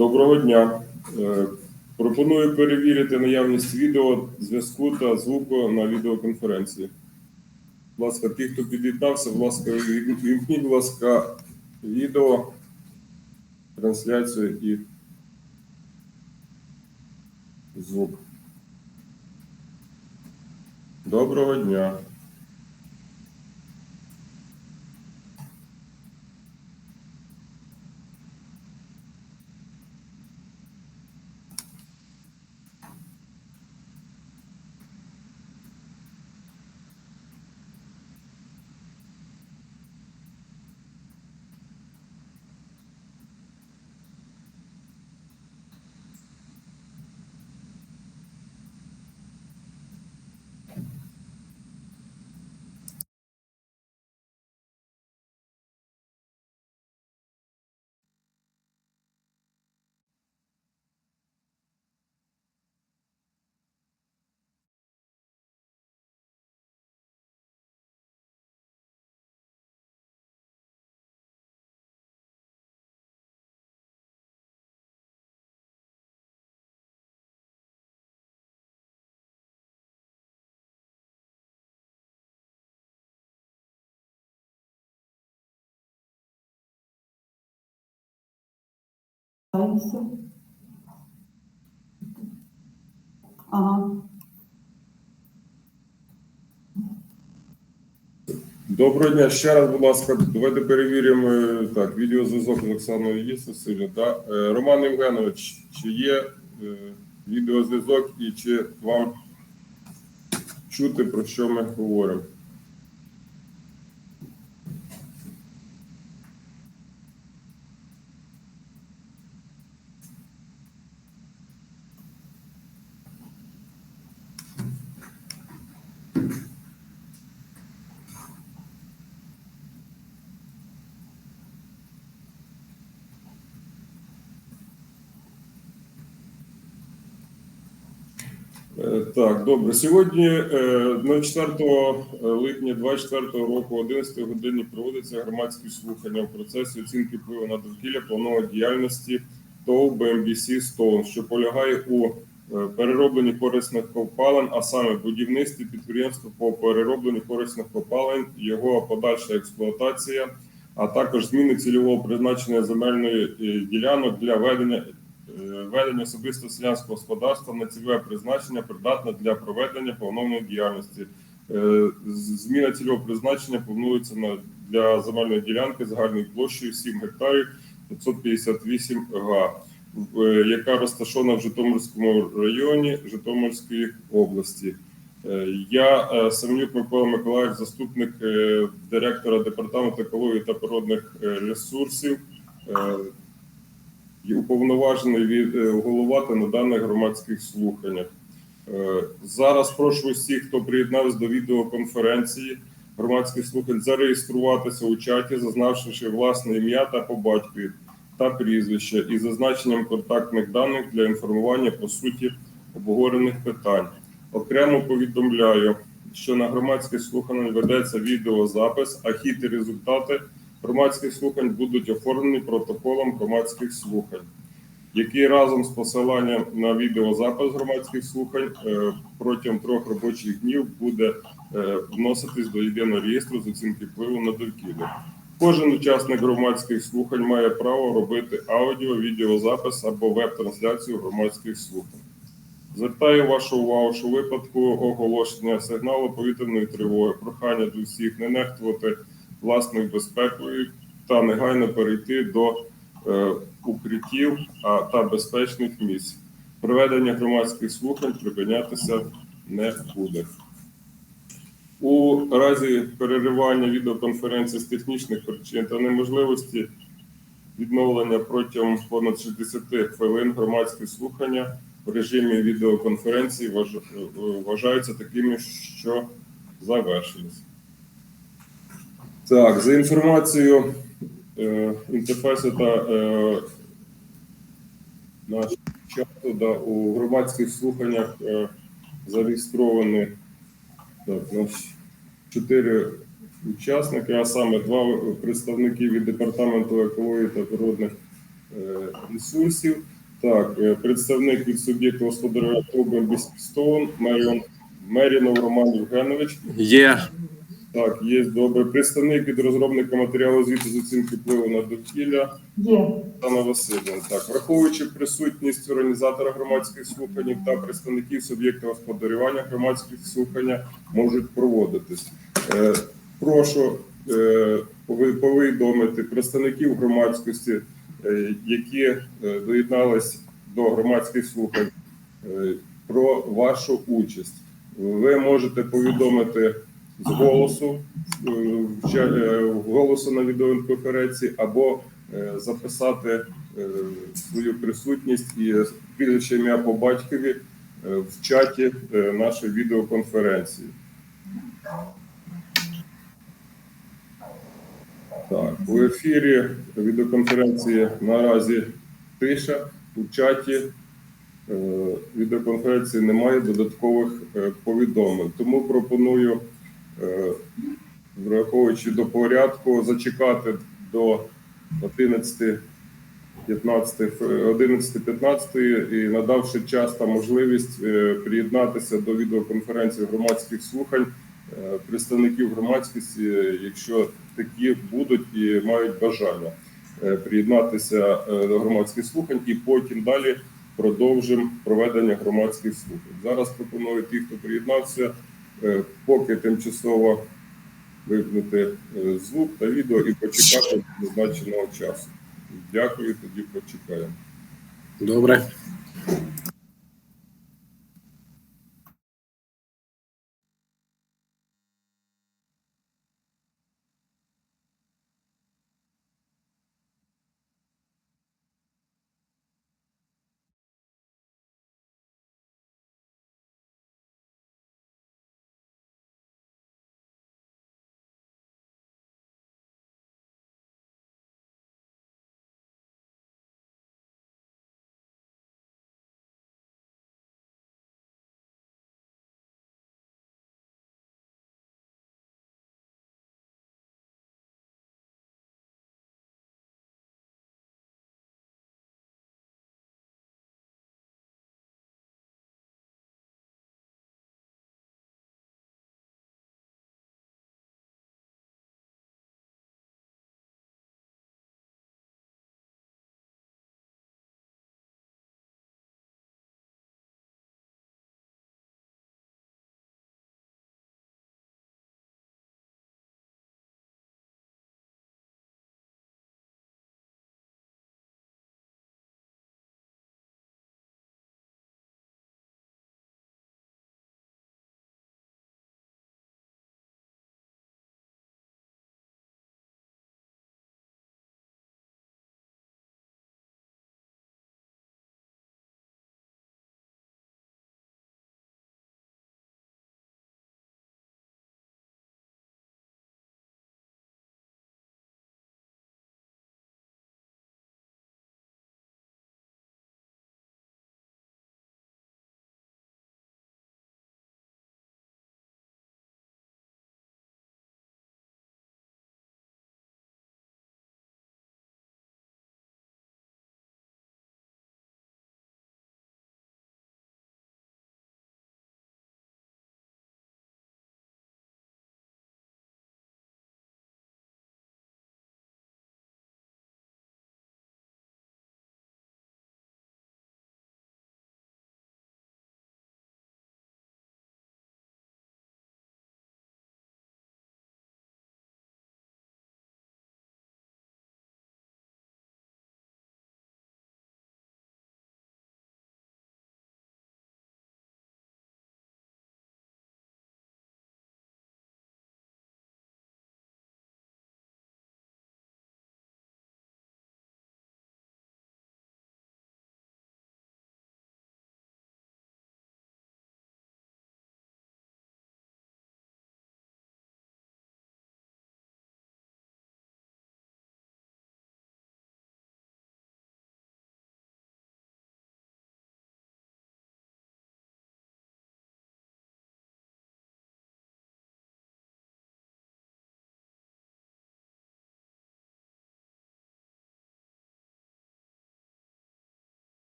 Доброго дня. Е, Пропоную перевірити наявність відео, зв'язку та звуку на відеоконференції. Будь ласка, ті, хто під'єднався, будь ласка, вімкніть, будь ласка, відео, трансляцію і звук. Доброго дня. Дивимося. Ага. Доброго дня. Ще раз, будь ласка, давайте перевіримо е, так, відеозв'язок з Оксаною є Василю. Да? Е, Роман Євгенович, чи є е, відеозв'язок і чи вам чути, про що ми говоримо? Е, Так, добре. Сьогодні, е, на 4 липня 2024 року, о 11 годині проводиться громадські слухання в процесі оцінки впливу на довкілля планової діяльності ТОВ БМБС «Стоун», що полягає у е, переробленні корисних копалин, а саме будівництві підприємства по переробленню корисних копалин, його подальша експлуатація, а також зміни цільового призначення земельної е, ділянок для ведення е, ведення особисто селянського господарства на цільове призначення придатне для проведення повновної діяльності. Е, Зміна цільового призначення планується на для земельної ділянки загальною площею 7 гектарів 558 га, е, яка розташована в Житомирському районі Житомирської області. Е, Я Семенюк Микола Миколаївич, заступник директора департаменту екології та природних ресурсів. Уповноважений від е, головати на даних громадських слуханнях. Е, Зараз прошу усіх, хто приєднався до відеоконференції громадських слухань, зареєструватися у чаті, зазнавши власне ім'я та по батькові та прізвище із зазначенням контактних даних для інформування по суті обговорених питань. Окремо повідомляю, що на громадських слуханнях ведеться відеозапис, а хід і результати громадських слухань будуть оформлені протоколом громадських слухань, який разом з посиланням на відеозапис громадських слухань е, протягом трьох робочих днів буде е, вноситись до єдиного реєстру з оцінки впливу на довкілля. Кожен учасник громадських слухань має право робити аудіо, відеозапис або веб-трансляцію громадських слухань. Звертаю вашу увагу, що у випадку оголошення сигналу повітряної тривоги, прохання до всіх не нехтувати власною безпекою та негайно перейти до е, укриттів а, та безпечних місць. Проведення громадських слухань припинятися не буде. У разі переривання відеоконференції з технічних причин та неможливості відновлення протягом понад 60 хвилин громадські слухання в режимі відеоконференції е, вважаються такими, що завершились. Так, за інформацією е, інтерфейсу та е, нашого чату, да, у громадських слуханнях е, зареєстровані так, у нас чотири учасники, а саме два представники від департаменту екології та природних е, ресурсів. Так, е, представник від суб'єкту господарювання Біскістон, Меріон Мерінов Роман Євгенович. Є. Так, є добре. Представник від розробника матеріалу звіту з оцінки впливу на довкілля Є. Оксана Васильівна. Так, враховуючи присутність організатора громадських слухань та представників суб'єкта господарювання, громадських слухання можуть проводитись. Е, прошу е, повідомити представників громадськості, е, які е, доєднались до громадських слухань, е, про вашу участь. Ви можете повідомити з голосу е, е, голосу на відеоконференції або е, записати свою присутність і прізвище ім'я по батькові в чаті нашої відеоконференції. Так, у ефірі відеоконференції наразі тиша. У чаті відеоконференції немає додаткових повідомлень. Тому пропоную, враховуючи до порядку, зачекати до 11 15, 11.15 і надавши час та можливість е, приєднатися до відеоконференції громадських слухань е, представників громадськості, е, якщо такі будуть і мають бажання е, приєднатися е, до громадських слухань, і потім далі продовжимо проведення громадських слухань. Зараз пропоную ті, хто приєднався, е, поки тимчасово вимкнути е, звук та відео і почекати зазначеного часу. Дякую, тоді почекаємо. Добре.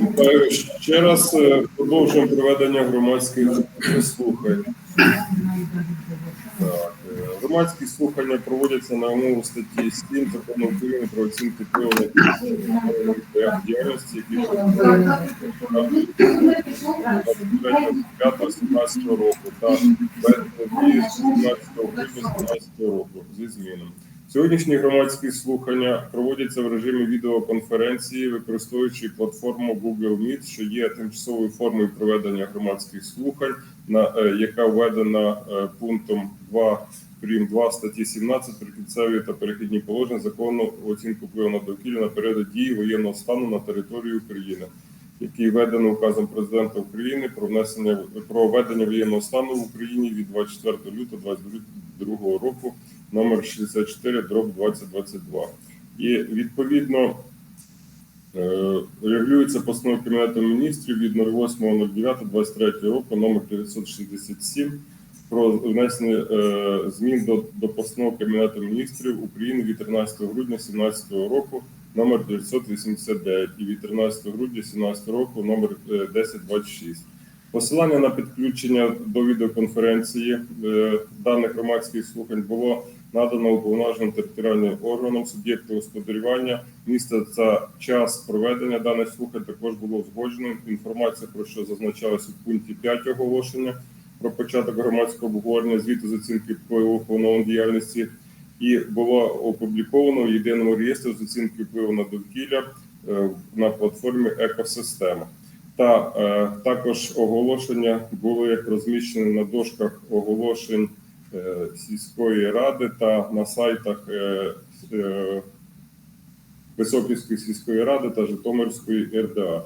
Вітаю ще раз. Е, Продовжуємо проведення громадських слухань. Е, громадські слухання проводяться на умову статті 7 закону України про оцінку впливу на діяльності, які на 17 року та введення 17 грудня 17 року зі змінами. Сьогоднішні громадські слухання проводяться в режимі відеоконференції, використовуючи платформу Google Meet, що є тимчасовою формою проведення громадських слухань, на е, яка введена е, пунктом 2 прим. 2 статті 17 прикінцеві та перехідні положення закону оцінку впливу на довкілля на період дії воєнного стану на території України, який введено указом президента України про внесення про введення воєнного стану в Україні від 24 лютого 2022 року номер 64 дроб 2022. І відповідно е, регулюється постановою Кабінету міністрів від 08.09.23 року номер 967 про внесення е, змін до, до постанови Кабінету міністрів України від 13 грудня 2017 року номер 989 і від 13 грудня 2017 року номер е, 1026. Посилання на підключення до відеоконференції е, даних громадських слухань було надано уповноваженим територіальним органам суб'єкту господарювання. Місце та час проведення даних слухань також було узгоджено. Інформація про що зазначалась у пункті 5 оголошення про початок громадського обговорення звіту з оцінки впливу впливової діяльності і було опубліковано в єдиному реєстрі з оцінки впливу на довкілля е, на платформі Екосистема. Та е, також оголошення були розміщені на дошках оголошень сільської ради та на сайтах е, е, Високівської сільської ради та Житомирської РДА.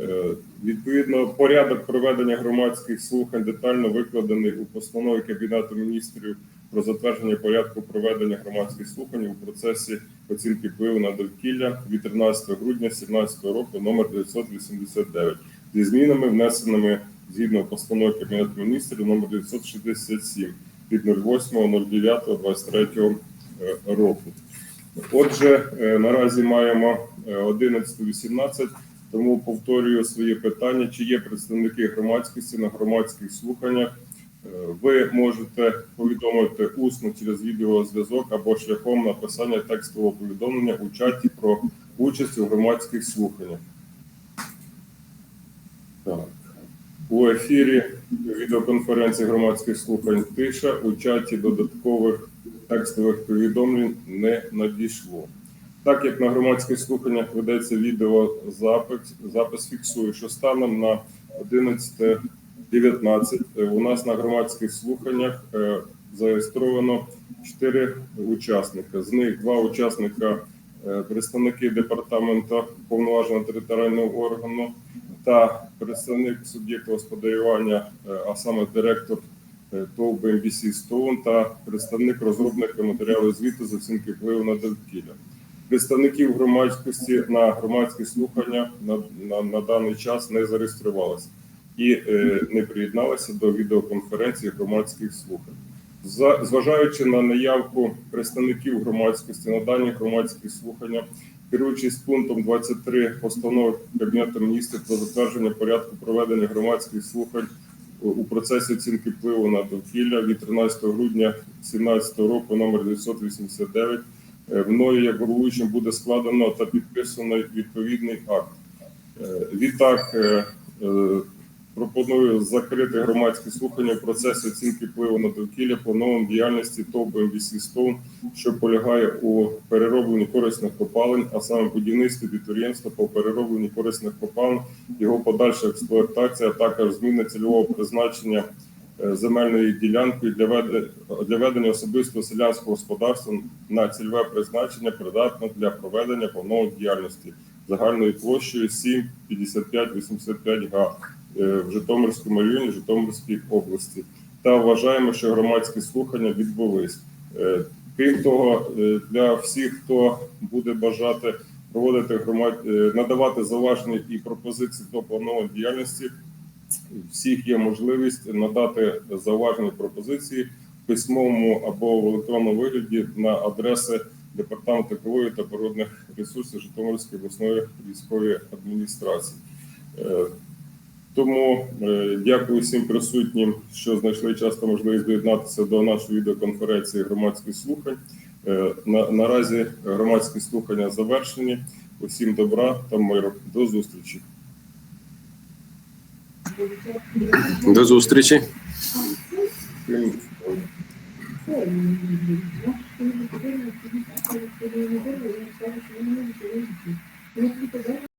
Е, Відповідно, порядок проведення громадських слухань детально викладений у постанові Кабінету міністрів про затвердження порядку проведення громадських слухань у процесі оцінки впливу на довкілля від 13 грудня 2017 року номер 989 зі змінами, внесеними згідно постанови Кабінету міністрів номер 967 від 08.09.23 року. Отже, е, наразі маємо е, 11.18, тому повторюю своє питання: чи є представники громадськості на громадських слуханнях? Е, Ви можете повідомити усно через відеозв'язок або шляхом написання текстового повідомлення у чаті про участь у громадських слуханнях. Так. У ефірі відеоконференції громадських слухань тиша у чаті додаткових текстових повідомлень не надійшло. Так як на громадських слуханнях ведеться відеозапис, запис фіксує, що станом на 11.19 е, у нас на громадських слуханнях е, зареєстровано 4 учасника. З них два учасника е, представники департаменту повноваженого територіального органу та представник суб'єкту господарювання, е, а саме директор е, ТОВ БМБС Стоун та представник розробника матеріалу звіту з оцінки впливу на довкілля. Представників громадськості на громадські слухання на, на, на даний час не зареєструвалися і е, не приєдналися до відеоконференції громадських слухань. За, зважаючи на наявку представників громадськості на дані громадські слухання, керуючись пунктом 23 постанови Кабінету міністрів про затвердження порядку проведення громадських слухань у- процесі оцінки впливу на довкілля від 13 грудня 2017 року номер 989 е, мною як головуючим буде складено та підписано відповідний акт. Е, Відтак е, пропоную закрити громадські слухання в процесі оцінки впливу на довкілля плановим діяльності ТОВ МВС «Стоун», що полягає у переробленні корисних копалин, а саме будівництві підприємства по переробленні корисних копалин, його подальша експлуатація, а також зміни цільового призначення е, земельної ділянки для ведення, особистого селянського господарства на цільове призначення придатне для проведення планової діяльності. Загальною площею 7 55 85 га в Житомирському районі Житомирській області. Та вважаємо, що громадські слухання відбулись. Е, Крім того, е, для всіх, хто буде бажати проводити громад... е, надавати зауваження і пропозиції до планової діяльності, всіх є можливість надати зауважені пропозиції в письмовому або в електронному вигляді на адреси департаменту екології та природних ресурсів Житомирської обласної військової адміністрації. Тому е, дякую всім присутнім, що знайшли час та можливість доєднатися до нашої відеоконференції громадських слухань. Е, на, наразі громадські слухання завершені. Усім добра та миру. До зустрічі. До зустрічі.